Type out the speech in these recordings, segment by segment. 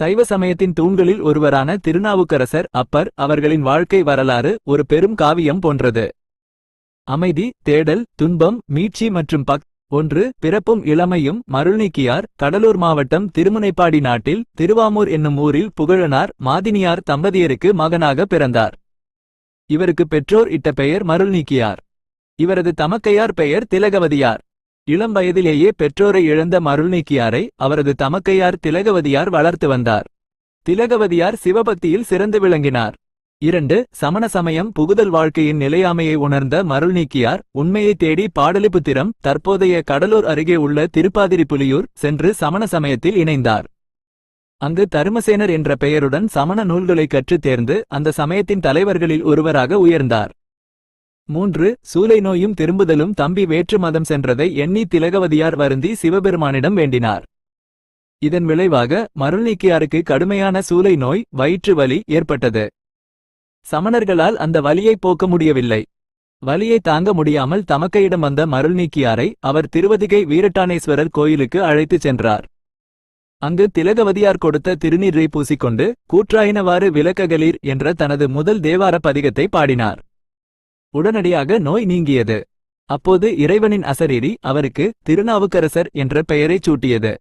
சைவ சமயத்தின் தூண்களில் ஒருவரான திருநாவுக்கரசர் அப்பர் அவர்களின் வாழ்க்கை வரலாறு ஒரு பெரும் காவியம் போன்றது. அமைதி தேடல் துன்பம் மீட்சி மற்றும் பக் ஒன்று பிறப்பும் இளமையும் மருள்நீக்கியார் கடலூர் மாவட்டம் திருமுனைப்பாடி நாட்டில் திருவாமூர் என்னும் ஊரில் புகழனார் மாதினியார் தம்பதியருக்கு மகனாக பிறந்தார். இவருக்கு பெற்றோர் இட்ட பெயர் மருள்நீக்கியார். இவரது தமக்கையார் பெயர் திலகவதியார். இளம் வயதிலேயே பெற்றோரை இழந்த மருள்நீக்கியாரை அவரது தமக்கையார் திலகவதியார் வளர்த்து வந்தார். திலகவதியார் சிவபக்தியில் சிறந்து விளங்கினார். இரண்டு சமண சமயம் புகுதல் வாழ்க்கையின் நிலையாமையை உணர்ந்த மருள்நீக்கியார் உண்மையை தேடி பாடலிபுத்திரம் தற்போதைய கடலூர் அருகே உள்ள திருப்பாதிரிப்புலியூர் சென்று சமண சமயத்தில் இணைந்தார். அங்கு தருமசேனர் என்ற பெயருடன் சமண நூல்களை கற்றுத் தேர்ந்து அந்த சமயத்தின் தலைவர்களில் ஒருவராக உயர்ந்தார். மூன்று சூலை நோயும் திரும்புதலும் தம்பி வேற்று மதம் சென்றதை எண்ணி திலகவதியார் வருந்தி சிவபெருமானிடம் வேண்டினார். இதன் விளைவாக மருள்நீக்கியாருக்கு கடுமையான சூலை நோய் வயிற்று வலி ஏற்பட்டது. சமணர்களால் அந்த வலியை போக்க முடியவில்லை. வலியை தாங்க முடியாமல் தமக்கையிடம் வந்த மருள்நீக்கியாரை அவர் திருவதிகை வீரட்டானேஸ்வரர் கோயிலுக்கு அழைத்துச் சென்றார். அங்கு திலகவதியார் கொடுத்த திருநீரை பூசிக்கொண்டு கூற்றாயினவாறு விளக்ககளீர் என்ற தனது முதல் தேவார பதிகத்தை பாடினார். உடனடியாக நோய் நீங்கியது. அப்போது இறைவனின் அசரீரி அவருக்கு திருநாவுக்கரசர் என்ற பெயரைச் சூட்டியது.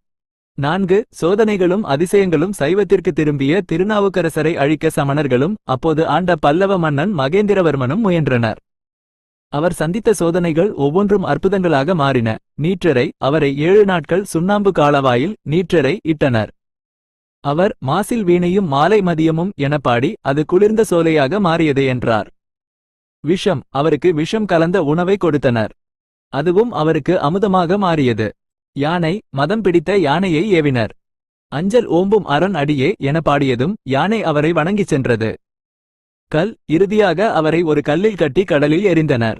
நான்கு சோதனைகளும் அதிசயங்களும் சைவத்திற்கு திரும்பிய திருநாவுக்கரசரை அழிக்க சமணர்களும் அப்போது ஆண்ட பல்லவ மன்னன் மகேந்திரவர்மனும் முயன்றனர். அவர் சந்தித்த சோதனைகள் ஒவ்வொன்றும் அற்புதங்களாக மாறின. நீற்றரை அவரை ஏழு நாட்கள் சுண்ணாம்பு காலவாயில் நீற்றரை இட்டனர். அவர் மாசில் வீணையும் மாலை மதியமும் என பாடி அது குளிர்ந்த சோலையாக மாறியது என்றார். விஷம் அவருக்கு விஷம் கலந்த உணவை கொடுத்தனர். அதுவும் அவருக்கு அமுதமாக மாறியது. யானை மதம் பிடித்த யானையை ஏவினர். அஞ்சல் ஓம்பும் அரண் அடியே என பாடியதும் யானை அவரை வணங்கிச் சென்றது. கல் இறுதியாக அவரை ஒரு கல்லில் கட்டி கடலில் எறிந்தனர்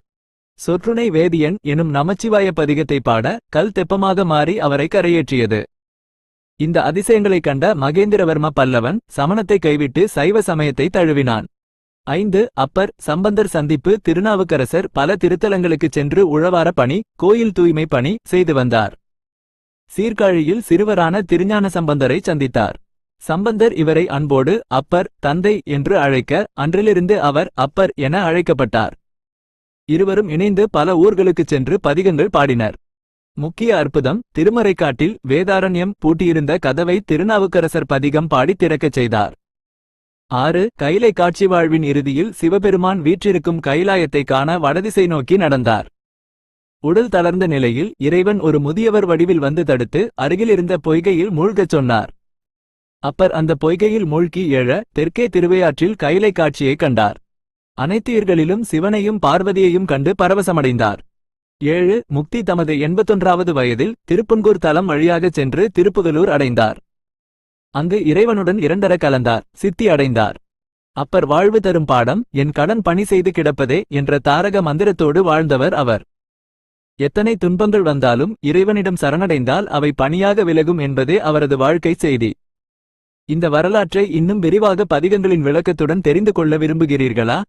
சொற்றுணை வேதியன் எனும் நமச்சிவாய பதிகத்தை பாட கல் தெப்பமாக மாறி அவரை கரையேற்றியது. இந்த அதிசயங்களைக் கண்ட மகேந்திரவர்ம பல்லவன் சமணத்தை கைவிட்டு சைவ சமயத்தை தழுவினான். ஐந்து அப்பர் சம்பந்தர் சந்திப்பு திருநாவுக்கரசர் பல திருத்தலங்களுக்குச் சென்று உழவார பணி கோயில் தூய்மை பணி செய்து வந்தார். சீர்காழியில் சிறுவரான திருஞான சம்பந்தரை சந்தித்தார். சம்பந்தர் இவரை அன்போடு அப்பர் தந்தை என்று அழைக்க அன்றிலிருந்து அவர் அப்பர் என அழைக்கப்பட்டார். இருவரும் இணைந்து பல ஊர்களுக்குச் சென்று பதிகங்கள் பாடினர். முக்கிய அற்புதம் திருமறைக்காட்டில் வேதாரண்யம் பூட்டியிருந்த கதவை திருநாவுக்கரசர் பதிகம் பாடி திறக்கச் செய்தார். ஆறு கைலை காட்சி வாழ்வின் இறுதியில் சிவபெருமான் வீற்றிருக்கும் கைலாயத்தை காண வடதிசை நோக்கி நடந்தார். உடல் தளர்ந்த நிலையில் இறைவன் ஒரு முதியவர் வடிவில் வந்து தடுத்து அருகிலிருந்த பொய்கையில் மூழ்கச் சொன்னார். அப்பர் அந்த பொய்கையில் மூழ்கி எழ தெற்கே திருவையாற்றில் கைலை காட்சியைக் கண்டார். அனைத்துயிர்களிலும் சிவனையும் பார்வதியையும் கண்டு பரவசமடைந்தார். ஏழு முக்தி தமது எண்பத்தொன்றாவது வயதில் திருப்புன்கூர் தலம் வழியாகச் சென்று திருப்புகலூர் அடைந்தார். அங்கு இறைவனுடன் இரண்டர கலந்தார் சித்தி அடைந்தார். அப்பர் வாழ்வு தரும் பாடம் என் கடன் பணி செய்து கிடப்பதே என்ற தாரக மந்திரத்தோடு வாழ்ந்தவர் அவர். எத்தனை துன்பங்கள் வந்தாலும் இறைவனிடம் சரணடைந்தால் அவை பணியாக விலகும் என்பதே அவரது வாழ்க்கை செய்தி. இந்த வரலாற்றை இன்னும் விரிவாக பதிகங்களின் விளக்கத்துடன் தெரிந்து கொள்ள விரும்புகிறீர்களா?